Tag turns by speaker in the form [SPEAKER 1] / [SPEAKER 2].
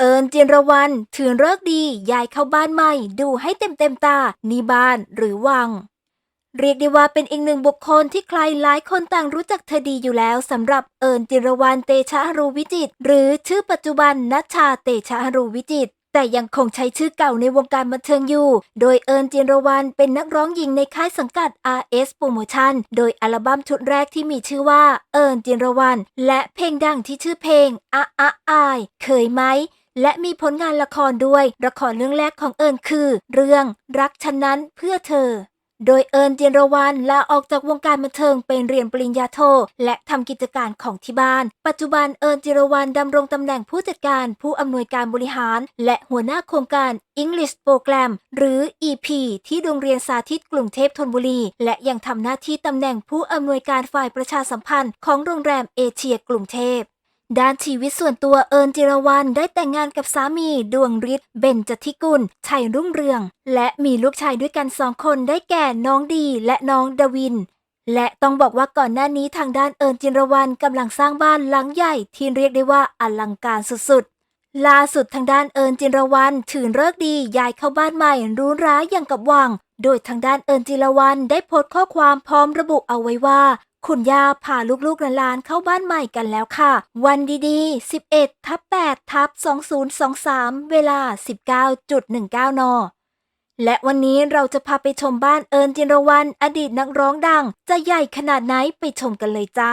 [SPEAKER 1] เอิญจินรวันถือเลิกดีย้ายเข้าบ้านใหม่ ดูให้เต็มเต็มตานี่บ้านหรือวัง เรียกได้ว่าเป็นอีกหนึ่งบุคคลที่ใครหลายคนต่างรู้จักเธอดีอยู่แล้วสำหรับเอิญจิรวรรณเตชะรูวิจิต หรือชื่อปัจจุบันนัชชาเตชะรูวิจิตแต่ยังคงใช้ชื่อเก่าในวงการบันเทิงอยู่ โดยเอิญจิรวรรณเป็นนักร้องหญิงในค่ายสังกัด RS Promotion โดยอัลบั้มชุดแรกที่มีชื่อว่าเอิญจิรวรรณและเพลงดังที่ชื่อเพลงอะอะอาย เคยไหม และมีผลงานละครด้วย ละครเรื่องแรกของเอิญคือ เรื่องรักฉันนั้นเพื่อเธอ โดยเอิญเจยนรวันลาออกจากวงการบันเทิงเป็นเรียนปริญญาโท และทำกิจการของที่บ้าน ปัจจุบันเอิญเจยรวันดำรงตำแหน่งผู้จัดการ ผู้อำนวยการบริหาร และหัวหน้าโครงการ English Program หรือ EP ที่โรงเรียนสาธิตกรุงเทพธนบุรี และยังทำหน้าที่ตำแหน่งผู้อำนวยการฝ่ายประชาสัมพันธ์ของโรงแรมเอเชียกรุงเทพ ด้านชีวิตส่วนตัวเอิญจิรวันได้แต่งงานกับสามีดวงฤทธิ์เบญจทิกุล ชัยรุ่งเรือง และมีลูกชายด้วยกันสองคนได้แก่น้องดีและน้องดวิน และต้องบอกว่าก่อนหน้านี้ทางด้านเอิญจิรวันกำลังสร้างบ้านหลังใหญ่ที่เรียกได้ว่าอลังการสุดๆ ล่าสุดทางด้านเอิญจิรวันถือเลิกดีย้ายเข้าบ้านใหม่รู้ร้ายอย่างกับวัง โดยทางด้านเอิญจิรวันได้โพสต์ข้อความพร้อมระบุเอาไว้ว่า คุณย่าพาลูกๆหลานๆเข้าบ้านใหม่กันแล้วค่ะ วันดีๆ 11ทับ8ทับ2023 เวลา 19.19 น และวันนี้เราจะพาไปชมบ้านเอิญจินรวันอดีตนักร้องดัง จะใหญ่ขนาดไหนไปชมกันเลยจ้า